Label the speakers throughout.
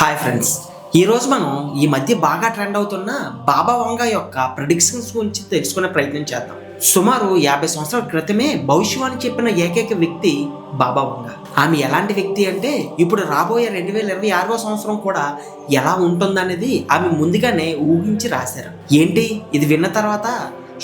Speaker 1: Hi friends ఈరోజు మనం ఈ మధ్య బాగా ట్రెండ్ అవుతున్న బాబా వంగ యొక్క ప్రొడిక్షన్స్ గురించి తెలుసుకునే ప్రయత్నం చేద్దాం. సుమారు యాభై సంవత్సరాల క్రితమే భవిష్యవాణి చెప్పిన ఏకైక వ్యక్తి బాబా వంగ. ఆమె ఎలాంటి వ్యక్తి అంటే ఇప్పుడు రాబోయే రెండు వేల ఇరవై ఆరవ సంవత్సరం కూడా ఎలా ఉంటుందనేది ఆమె ముందుగానే ఊహించి రాశారు. ఏంటి? ఇది విన్న తర్వాత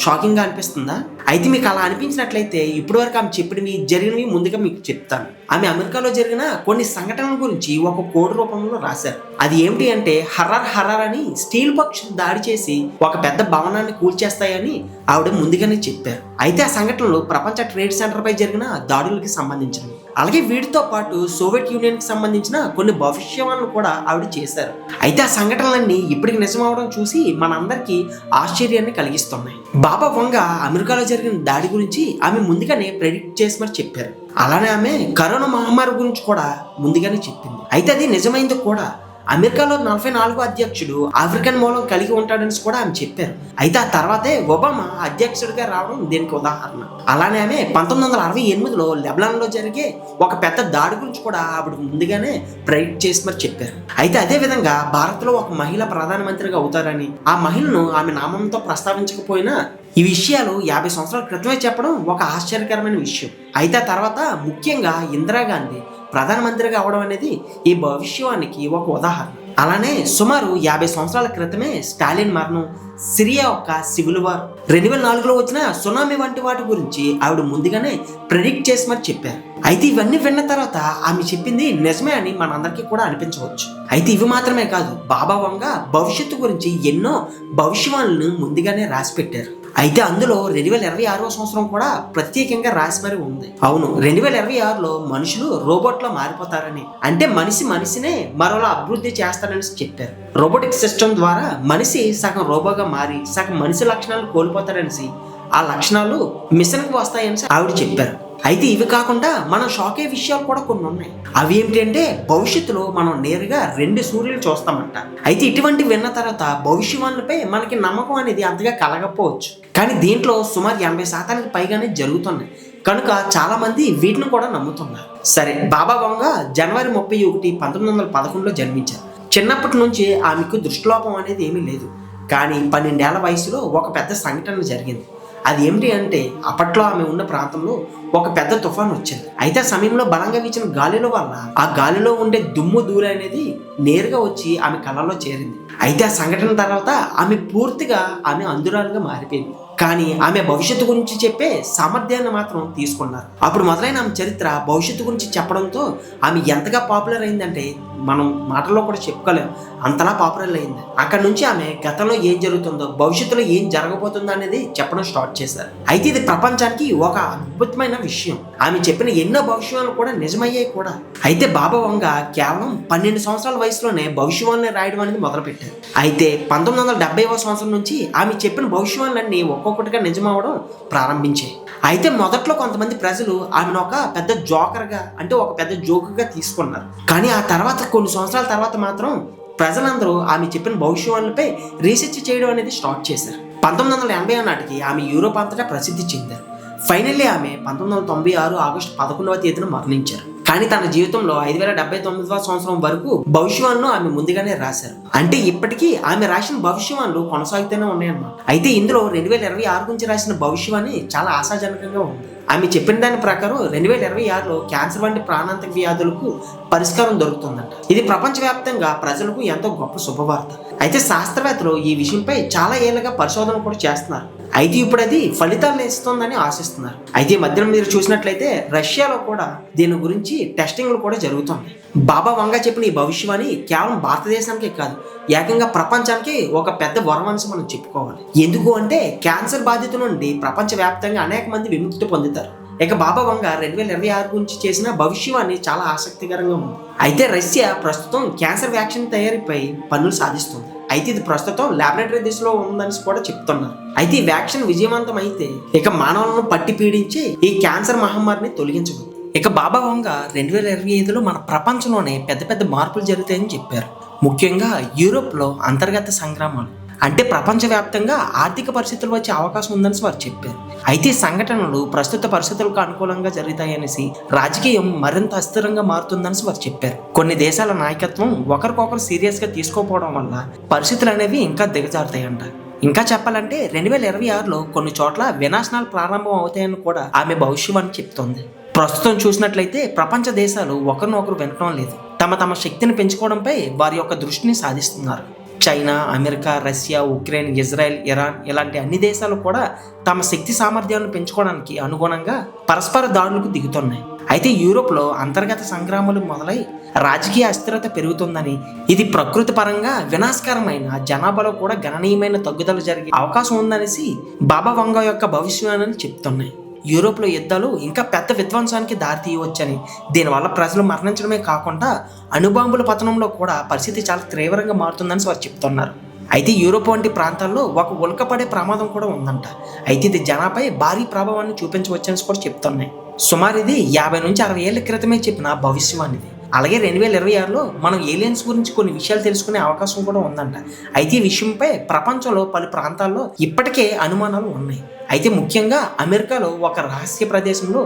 Speaker 1: షాకింగ్గా అనిపిస్తుందా? అయితే మీకు అలా అనిపించినట్లయితే ఇప్పటి వరకు ఆమె చెప్పినవి జరిగినవి ముందుగా మీకు చెప్తాను. ఆమె అమెరికాలో జరిగిన కొన్ని సంఘటనల గురించి ఒక కోడ్ రూపంలో రాశారు. అది ఏమిటి అంటే హర్రర్ హర్రర్ అని స్టీల్ పక్షులు దాడి చేసి ఒక పెద్ద భవనాన్ని కూల్చేస్తాయని ఆవిడ ముందుగానే చెప్పారు. అయితే ఆ సంఘటనలు ప్రపంచ ట్రేడ్ సెంటర్ పై జరిగిన దాడులకి సంబంధించినవి. అలాగే వీటితో పాటు సోవియట్ యూనియన్కి సంబంధించిన కొన్ని భవిష్యవాణులు కూడా ఆవిడ చేశారు. అయితే ఆ సంఘటనలన్నీ ఇప్పటికి నిజమవడం చూసి మనందరికీ ఆశ్చర్యాన్ని కలిగిస్తున్నాయి. బాబా వంగ అమెరికాలో జరిగిన దాడి గురించి ఆమె ముందుగానే ప్రెడిక్ట్ చేసి మరి చెప్పారు. అలానే ఆమె కరోనా మహమ్మారి గురించి కూడా ముందుగానే చెప్పింది. అయితే అది నిజమైంది కూడా అమెరికాలో నలభై నాలుగో అధ్యక్షుడు ఆఫ్రికన్ మూలం కలిగి ఉంటాడని కూడా ఆమె చెప్పారు. అయితే ఆ తర్వాతే ఒబామా అధ్యక్షుడిగా రావడం దీనికి ఉదాహరణ. అలానే ఆమె పంతొమ్మిది వందల అరవై ఎనిమిదిలో లెబనాన్లో జరిగే ఒక పెద్ద దాడి గురించి కూడా ఆవిడ ముందుగానే ప్రైట్ చేసి మరి చెప్పారు. అయితే అదే విధంగా భారత్లో ఒక మహిళ ప్రధానమంత్రిగా అవుతారని ఆ మహిళను ఆమె నామంతో ప్రస్తావించకపోయినా ఈ విషయాలు యాభై సంవత్సరాల క్రితమే చెప్పడం ఒక ఆశ్చర్యకరమైన విషయం. అయితే తర్వాత ముఖ్యంగా ఇందిరాగాంధీ ప్రధానమంత్రిగా అవడం అనేది ఈ భవిష్యవానికి ఒక ఉదాహరణ. అలానే సుమారు యాభై సంవత్సరాల క్రితమే స్టాలిన్ మరణం సిరియా యొక్క సివిల్ వార్. రెండు వేల నాలుగులో వచ్చిన సునామీ వంటి వాటి గురించి ఆవిడ ముందుగానే ప్రెడిక్ట్ చేసి మరి చెప్పారు. అయితే ఇవన్నీ విన్న తర్వాత ఆమె చెప్పింది నిజమే అని మనందరికీ కూడా అనిపించవచ్చు. అయితే ఇవి మాత్రమే కాదు బాబా వంగ భవిష్యత్తు గురించి ఎన్నో భవిష్యవాణులను ముందుగానే రాసిపెట్టారు. అయితే అందులో రెండు వేల ఇరవై ఆరో సంవత్సరం కూడా ప్రత్యేకంగా రాసి మరి ఉంది. అవును రెండు వేల ఇరవై ఆరులో మనుషులు రోబోట్లో మారిపోతారని. అంటే మనిషి మనిషినే మరోలా అభివృద్ధి చేస్తారని చెప్పారు. రోబోటిక్ సిస్టమ్ ద్వారా మనిషి సగం రోబోగా మారి సగం మనిషి లక్షణాలు కోల్పోతారనేసి ఆ లక్షణాలు మిషన్కి వస్తాయని ఆవిడ చెప్పారు. అయితే ఇవి కాకుండా మనం షాకే విషయాలు కూడా కొన్ని ఉన్నాయి అవి ఏమిటంటే భవిష్యత్తులో మనం నేరుగా రెండు సూర్యులు చూస్తామంట. అయితే ఇటువంటి విన్న తర్వాత భవిష్యవాణులపై మనకి నమ్మకం అనేది అంతగా కలగకపోవచ్చు. కానీ దీంట్లో సుమారు ఎనభై శాతానికి పైగానే జరుగుతున్నాయి. కనుక చాలా మంది వీటిని కూడా నమ్ముతున్నారు. సరే బాబా వంగ జనవరి ముప్పై ఒకటి పంతొమ్మిది వందల పదకొండులో జన్మించారు. చిన్నప్పటి నుంచి ఆమెకు దృష్టిలోపం అనేది ఏమీ లేదు. కానీ పన్నెండేళ్ళ వయసులో ఒక పెద్ద సంఘటన జరిగింది. అది ఏమిటి అంటే అప్పట్లో ఆమె ఉన్న ప్రాంతంలో ఒక పెద్ద తుఫాన్ వచ్చింది. అయితే ఆ సమయంలో బలంగా వీచిన గాలిలో వల్ల ఆ గాలిలో ఉండే దుమ్ము ధూళి అనేది నేరుగా వచ్చి ఆమె కళ్ళలో చేరింది. అయితే ఆ సంఘటన తర్వాత ఆమె పూర్తిగా ఆమె అందురాలుగా మారిపోయింది. కానీ ఆమె భవిష్యత్తు గురించి చెప్పే సామర్థ్యాన్ని మాత్రం తీసుకున్నారు. అప్పుడు మొదలైన ఆమె చరిత్ర భవిష్యత్తు గురించి చెప్పడంతో ఆమె ఎంతగా పాపులర్ అయిందంటే మనం మాటల్లో కూడా చెప్పుకోలేం. అంతలా పాపులర్ అయింది. అక్కడ నుంచి ఆమె గతంలో ఏం జరుగుతుందో భవిష్యత్తులో ఏం జరగబోతుందో అనేది చెప్పడం స్టార్ట్ చేశారు. అయితే ఇది ప్రపంచానికి ఒక అద్భుతమైన విషయం. ఆమె చెప్పిన ఎన్నో భవిష్యవాలు కూడా నిజమయ్యాయి కూడా. అయితే బాబా వంగ కేవలం పన్నెండు సంవత్సరాల వయసులోనే భవిష్యవాణి రాయడం అనేది మొదలుపెట్టారు. అయితే పంతొమ్మిది వందల డెబ్బైవ సంవత్సరం నుంచి ఆమె చెప్పిన భవిష్యవాణులన్నీ ఒక్కొక్కటిగా నిజమవడం ప్రారంభించాయి. అయితే మొదట్లో కొంతమంది ప్రజలు ఆమెను ఒక పెద్ద జోకర్గా అంటే ఒక పెద్ద జోకుగా తీసుకున్నారు. కానీ ఆ తర్వాత కొన్ని సంవత్సరాల తర్వాత మాత్రం ప్రజలందరూ ఆమె చెప్పిన భవిష్యవాణులపై రీసెర్చ్ చేయడం అనేది స్టార్ట్ చేశారు. పంతొమ్మిది వందల ఎనభై నాటికి ఆమె యూరోప్ అంతటా ప్రసిద్ధి చెందారు. ఫైనల్లీ ఆమె పంతొమ్మిది వందల తొంభై ఆరు ఆగస్టు పదకొండవ తేదీన మరణించారు. కానీ తన జీవితంలో ఐదు వేల డెబ్బై తొమ్మిదవ సంవత్సరం వరకు భవిష్యవాణులు ఆమె ముందుగానే రాశారు. అంటే ఇప్పటికీ ఆమె రాసిన భవిష్యవాణులు కొనసాగుతూనే ఉన్నాయన్నమాట. అయితే ఇందులో రెండు వేల ఇరవై ఆరు గురించి రాసిన భవిష్యవాణి చాలా ఆశాజనకంగా ఉంది. ఆమె చెప్పిన దాని ప్రకారం రెండు వేల ఇరవై ఆరులో క్యాన్సర్ వంటి ప్రాణాంతక వ్యాధులకు పరిష్కారం దొరుకుతుందంట. ఇది ప్రపంచవ్యాప్తంగా ప్రజలకు ఎంతో గొప్ప శుభవార్త. అయితే శాస్త్రవేత్తలు ఈ విషయంపై చాలా ఏళ్ళగా పరిశోధన కూడా చేస్తున్నారు. అయితే ఇప్పుడు అది ఫలితాలను ఇస్తుందని ఆశిస్తున్నారు. అయితే ఈ మధ్యన మీరు చూసినట్లయితే రష్యాలో కూడా దీని గురించి టెస్టింగ్లు కూడా జరుగుతుంది బాబా వంగ చెప్పిన ఈ భవిష్యవాణి కేవలం భారతదేశానికే కాదు ఏకంగా ప్రపంచానికి ఒక పెద్ద వరమనిసి మనం చెప్పుకోవాలి. ఎందుకు అంటే క్యాన్సర్ బాధితుల నుండి ప్రపంచవ్యాప్తంగా అనేక మంది విముక్తి పొందుతారు. ఇక బాబా వంగ రెండు వేల ఇరవై ఆరు గురించి చేసిన భవిష్యవాణి చాలా ఆసక్తికరంగా ఉంది. అయితే రష్యా ప్రస్తుతం క్యాన్సర్ వ్యాక్సిన్ తయారీపై పనులు సాధిస్తుంది. అయితే ఇది ప్రస్తుతం ల్యాబొరేటరీ దిశలో ఉందని కూడా చెప్తున్నారు. అయితే ఈ వ్యాక్సిన్ విజయవంతం అయితే ఇక మానవులను పట్టి పీడించి ఈ క్యాన్సర్ మహమ్మారిని తొలగించవచ్చు ఇక బాబా వంగ రెండు వేల ఇరవై ఐదులో మన ప్రపంచంలోనే పెద్ద పెద్ద మార్పులు జరుగుతాయని చెప్పారు. ముఖ్యంగా యూరోప్లో అంతర్గత సంగ్రామాలు. అంటే ప్రపంచవ్యాప్తంగా ఆర్థిక పరిస్థితులు వచ్చే అవకాశం ఉందని వారు చెప్పారు. అయితే ఈ సంఘటనలు ప్రస్తుత పరిస్థితులకు అనుకూలంగా జరుగుతాయనేసి రాజకీయం మరింత అస్థిరంగా మారుతుందని వారు చెప్పారు. కొన్ని దేశాల నాయకత్వం ఒకరికొకరు సీరియస్గా తీసుకోపోవడం వల్ల పరిస్థితులు అనేవి ఇంకా దిగజారుతాయంట. ఇంకా చెప్పాలంటే రెండు వేల ఇరవై ఆరులో కొన్ని చోట్ల వినాశనాలు ప్రారంభం అవుతాయని కూడా ఆమె భవిష్యవాణి చెప్తోంది. ప్రస్తుతం చూసినట్లయితే ప్రపంచ దేశాలు ఒకరినొకరు వినటం లేదు. తమ తమ శక్తిని పెంచుకోవడంపై వారి యొక్క దృష్టిని సాధిస్తున్నారు. China America Russia Ukraine Israel Iran ఇలాంటి అన్ని దేశాలు కూడా తమ శక్తి సామర్థ్యాలను పెంచుకోవడానికి అనుగుణంగా పరస్పర దాడులకు దిగుతున్నాయి. అయితే యూరోప్లో అంతర్గత సంగ్రామాలు మొదలై రాజకీయ అస్థిరత పెరుగుతుందని ఇది ప్రకృతి పరంగా వినాశకరమైన జనాభాలో కూడా గణనీయమైన తగ్గుదల జరిగే అవకాశం ఉందనేసి బాబా వంగ యొక్క భవిష్యవాణి చెప్తున్నాయి. యూరోప్లో యుద్ధాలు ఇంకా పెద్ద విధ్వంసానికి దారితీయవచ్చని దీనివల్ల ప్రజలు మరణించడమే కాకుండా అణుబాంబుల పతనంలో కూడా పరిస్థితి చాలా తీవ్రంగా మారుతుందని వారు చెప్తున్నారు. అయితే యూరోప్ వంటి ప్రాంతాల్లో ఒక ఉల్కపడే ప్రమాదం కూడా ఉందంట. అయితే ఇది జనాపై భారీ ప్రభావాన్ని చూపించవచ్చని కూడా చెప్తున్నాయి. సుమారు ఇది యాభై నుంచి అరవై ఏళ్ళ క్రితమే చెప్పిన భవిష్యవాణిది. అలాగే రెండు వేల ఇరవై ఆరులో మనం ఏలియన్స్ గురించి కొన్ని విషయాలు తెలుసుకునే అవకాశం కూడా ఉందంట. అయితే ఈ విషయంపై ప్రపంచంలో పలు ప్రాంతాల్లో ఇప్పటికే అనుమానాలు ఉన్నాయి. అయితే ముఖ్యంగా అమెరికాలో ఒక రహస్య ప్రదేశంలో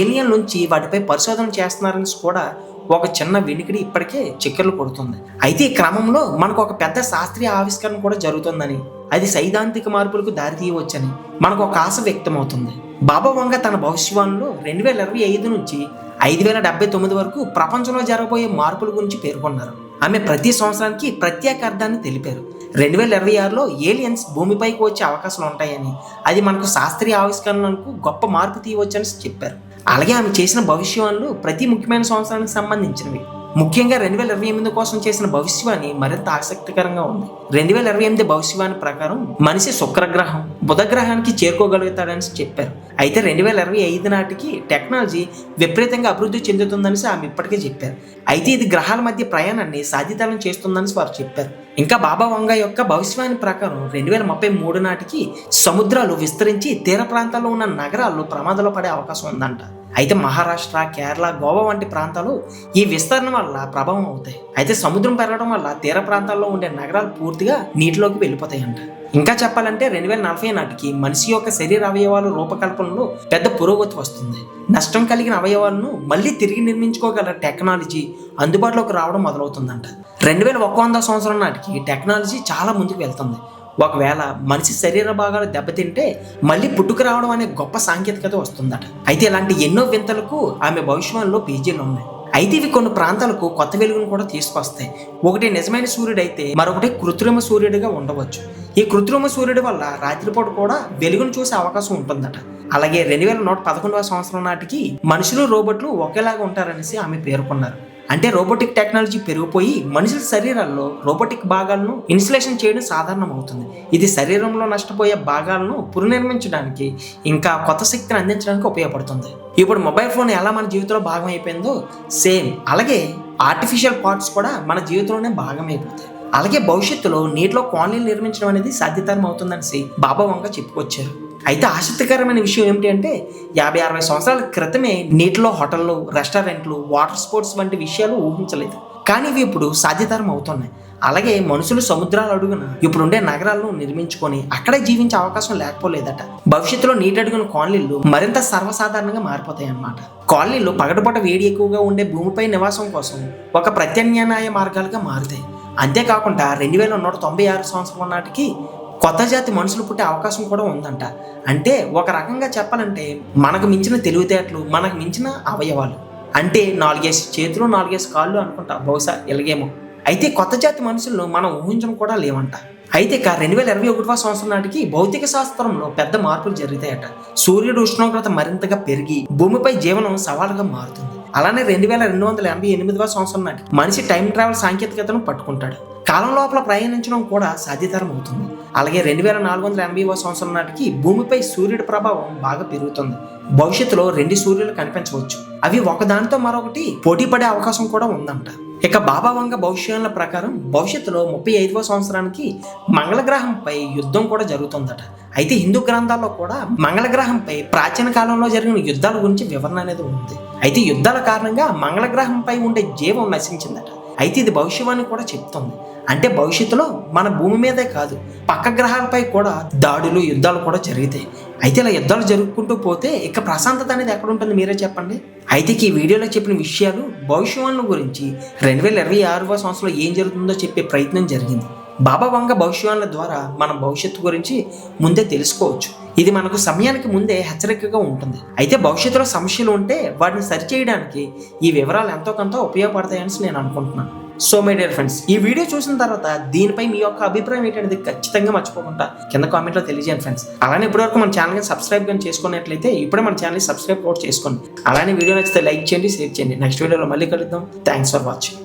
Speaker 1: ఏలియన్ నుంచి వాటిపై పరిశోధన చేస్తున్నారని కూడా ఒక చిన్న వెనుకడి ఇప్పటికే చిక్కర్లు కొడుతుంది. అయితే ఈ క్రమంలో మనకు ఒక పెద్ద శాస్త్రీయ ఆవిష్కరణ కూడా జరుగుతుందని అది సైద్ధాంతిక మార్పులకు దారితీయవచ్చని మనకు ఒక ఆశ వ్యక్తమవుతుంది. బాబా వంగ తన భవిష్యవాణిలో రెండు వేల ఇరవై ఐదు నుంచి ఐదు వేల డెబ్బై తొమ్మిది వరకు ప్రపంచంలో జరగబోయే మార్పుల గురించి పేర్కొన్నారు. ఆమె ప్రతి సంవత్సరానికి ప్రత్యేక అర్థాన్ని తెలిపారు. రెండు వేల ఇరవై ఆరులో ఏలియన్స్ భూమిపైకి వచ్చే అవకాశాలు ఉంటాయని అది మనకు శాస్త్రీయ ఆవిష్కరణలకు గొప్ప మార్పు తీయవచ్చని చెప్పారు. అలాగే ఆమె చేసిన భవిష్యవాణులు ప్రతి ముఖ్యమైన సంవత్సరానికి సంబంధించినవి. ముఖ్యంగా రెండు వేల ఇరవై ఎనిమిది కోసం చేసిన భవిష్యవాణి మరింత ఆసక్తికరంగా ఉంది. రెండు వేల ఇరవై ఎనిమిది భవిష్యవాణి ప్రకారం మనిషి శుక్రగ్రహం బుధ గ్రహానికి చేరుకోగలుగుతాడని చెప్పారు. అయితే రెండు వేల ఇరవై ఐదు నాటికి టెక్నాలజీ విపరీతంగా అభివృద్ధి చెందుతుందని ఆమె ఇప్పటికే చెప్పారు. అయితే ఇది గ్రహాల మధ్య ప్రయాణాన్ని సాధ్యతరం చేస్తుందని వారు చెప్పారు. ఇంకా బాబా వంగ యొక్క భవిష్యవాణి ప్రకారం రెండు వేల ముప్పై మూడు నాటికి సముద్రాలు విస్తరించి తీర ప్రాంతాల్లో ఉన్న నగరాలు ప్రమాదంలో పడే అవకాశం ఉందంట. అయితే మహారాష్ట్ర కేరళ గోవా వంటి ప్రాంతాలు ఈ విస్తరణ వల్ల ప్రభావం అవుతాయి. అయితే సముద్రం పెరగడం వల్ల తీర ప్రాంతాల్లో ఉండే నగరాలు పూర్తిగా నీటిలోకి వెళ్ళిపోతాయంట. ఇంకా చెప్పాలంటే రెండు వేల నలభై నాటికి మనిషి యొక్క శరీర అవయవాలు రూపకల్పనలో పెద్ద పురోగతి వస్తుంది. నష్టం కలిగిన అవయవాలను మళ్ళీ తిరిగి నిర్మించుకోగల టెక్నాలజీ అందుబాటులోకి రావడం మొదలవుతుందంట. రెండు వేల ఒక వంద సంవత్సరం నాటికి టెక్నాలజీ చాలా ముందుకు వెళ్తుంది. ఒకవేళ మనిషి శరీర భాగాలు దెబ్బతింటే మళ్ళీ పుట్టుకు రావడం అనే గొప్ప సాంకేతికత వస్తుందట. అయితే ఇలాంటి ఎన్నో వింతలకు ఆమె భవిష్యత్తులో పేజీలు ఉన్నాయి. అయితే ఇవి కొన్ని ప్రాంతాలకు కొత్త వెలుగును కూడా తీసుకొస్తాయి. ఒకటి నిజమైన సూర్యుడు అయితే మరొకటి కృత్రిమ సూర్యుడిగా ఉండవచ్చు. ఈ కృత్రిమ సూర్యుడి వల్ల రాత్రిపూట కూడా వెలుగును చూసే అవకాశం ఉంటుందట. అలాగే రెండు వేల నూట పదకొండవ సంవత్సరం నాటికి మనుషులు రోబోట్లు ఒకేలాగా ఉంటారనేసి ఆమె పేర్కొన్నారు. అంటే రోబోటిక్ టెక్నాలజీ పెరిగిపోయి మనుషుల శరీరాల్లో రోబోటిక్ భాగాలను ఇన్సులేషన్ చేయడం సాధారణం అవుతుంది ఇది శరీరంలో నష్టపోయే భాగాలను పునర్నిర్మించడానికి ఇంకా కొత్త శక్తిని అందించడానికి ఉపయోగపడుతుంది. ఇప్పుడు మొబైల్ ఫోన్ ఎలా మన జీవితంలో భాగం అయిపోయిందో సేమ్. అలాగే ఆర్టిఫిషియల్ పార్ట్స్ కూడా మన జీవితంలోనే భాగం అయిపోతాయి అలాగే భవిష్యత్తులో నీటిలో కాలనీలు నిర్మించడం అనేది సాధ్యతరం అవుతుందని బాబా వంగ చెప్పుకొచ్చారు. అయితే ఆసక్తికరమైన విషయం ఏమిటి అంటే యాభై అరవై సంవత్సరాల క్రితమే నీటిలో హోటళ్ళు రెస్టారెంట్లు వాటర్ స్పోర్ట్స్ వంటి విషయాలు ఊహించలేదు. కానీ ఇవి ఇప్పుడు సాధ్యతరం అవుతున్నాయి. అలాగే మనుషులు సముద్రాల అడుగున ఇప్పుడుండే నగరాలను నిర్మించుకొని అక్కడే జీవించే అవకాశం లేకపోలేదట. భవిష్యత్తులో నీటి అడుగున కాలనీలు మరింత సర్వసాధారణంగా మారిపోతాయి అన్నమాట కాలనీలు పగటిపూట వేడి ఎక్కువగా ఉండే భూమిపై నివాసం కోసం ఒక ప్రత్యామ్నాయ మార్గాలుగా మారుతాయి. అంతేకాకుండా రెండు వేల నూట తొంభై ఆరు సంవత్సరం నాటికి కొత్త జాతి మనుషులు పుట్టే అవకాశం కూడా ఉందంట. అంటే ఒక రకంగా చెప్పాలంటే మనకు మించిన తెలివితేటలు మనకు మించిన అవయవాలు. అంటే నాలుగేసి చేతులు నాలుగేసి కాళ్ళు అనుకుంటా బహుశా ఇలాగేమో. అయితే కొత్త జాతి మనుషులను మనం ఊహించడం కూడా లేవంట. అయితే ఇక రెండు వేల ఇరవై ఒకటవ సంవత్సరం నాటికి భౌతిక శాస్త్రంలో పెద్ద మార్పులు జరుగుతాయట. సూర్యుడు ఉష్ణోగ్రత మరింతగా పెరిగి భూమిపై జీవనం సవాలుగా మారుతుంది. అలానే రెండు వేల రెండు వందల ఎనభై ఎనిమిదవ సంవత్సరం నాటికి మనిషి టైం ట్రావెల్ సాంకేతికతను పట్టుకుంటాడు. కాలం లోపల ప్రయాణించడం కూడా సాధ్యతరం అవుతుంది. అలాగే రెండు వేల నాలుగు వందల ఎనభైవ సంవత్సరం నాటికి భూమిపై సూర్యుడి ప్రభావం బాగా పెరుగుతుంది. భవిష్యత్తులో రెండు సూర్యులు కనిపించవచ్చు. అవి ఒకదానితో మరొకటి పోటీ పడే అవకాశం కూడా ఉందంట. ఇక బాబా వంగ భవిష్యాల ప్రకారం భవిష్యత్తులో ముప్పై ఐదవ సంవత్సరానికి మంగళగ్రహంపై యుద్ధం కూడా జరుగుతుందట. అయితే హిందూ గ్రంథాల్లో కూడా మంగళగ్రహంపై ప్రాచీన కాలంలో జరిగిన యుద్ధాల గురించి వివరణ అనేది ఉంది. అయితే యుద్ధాల కారణంగా మంగళగ్రహంపై ఉండే జీవం నశించిందట. అయితే ఇది భవిష్యవాణి కూడా చెప్తుంది. అంటే భవిష్యత్తులో మన భూమి మీదే కాదు పక్క గ్రహాలపై కూడా దాడులు యుద్ధాలు కూడా జరుగుతాయి. అయితే ఇలా యుద్ధాలు జరుపుకుంటూ పోతే ఇక ప్రశాంతత అనేది ఎక్కడ ఉంటుంది మీరే చెప్పండి? అయితే ఈ వీడియోలో చెప్పిన విషయాలు భవిష్యవాణుల గురించి రెండు వేల ఇరవై ఆరవ సంవత్సరంలో ఏం జరుగుతుందో చెప్పే ప్రయత్నం జరిగింది. బాబా వంగ భవిష్యవాణుల ద్వారా మనం భవిష్యత్తు గురించి ముందే తెలుసుకోవచ్చు. ఇది మనకు సమయానికి ముందే హెచ్చరికగా ఉంటుంది. అయితే భవిష్యత్తులో సమస్యలు ఉంటే వాటిని సరిచేయడానికి ఈ వివరాలు ఎంతో కొంత ఉపయోగపడతాయని నేను అనుకుంటున్నాను. సో మై డియర్ ఫ్రెండ్స్ ఈ వీడియో చూసిన తర్వాత దీనిపై మీ యొక్క అభిప్రాయం ఏంటనేది ఖచ్చితంగా మర్చిపోకుండా కింద కామెంట్లో తెలియజేయండి ఫ్రెండ్స్. అలానే ఇప్పటివరకు మన ఛానల్ని సబ్స్క్రైబ్ కానీ చేసుకున్నట్లయితే ఇప్పుడే మన ఛానల్ని సబ్స్క్రైబ్ కూడా చేసుకోండి. అలానే వీడియో నచ్చితే లైక్ చేయండి షేర్ చేయండి. నెక్స్ట్ వీడియోలో మళ్ళీ కలుద్దాం. Thanks for watching.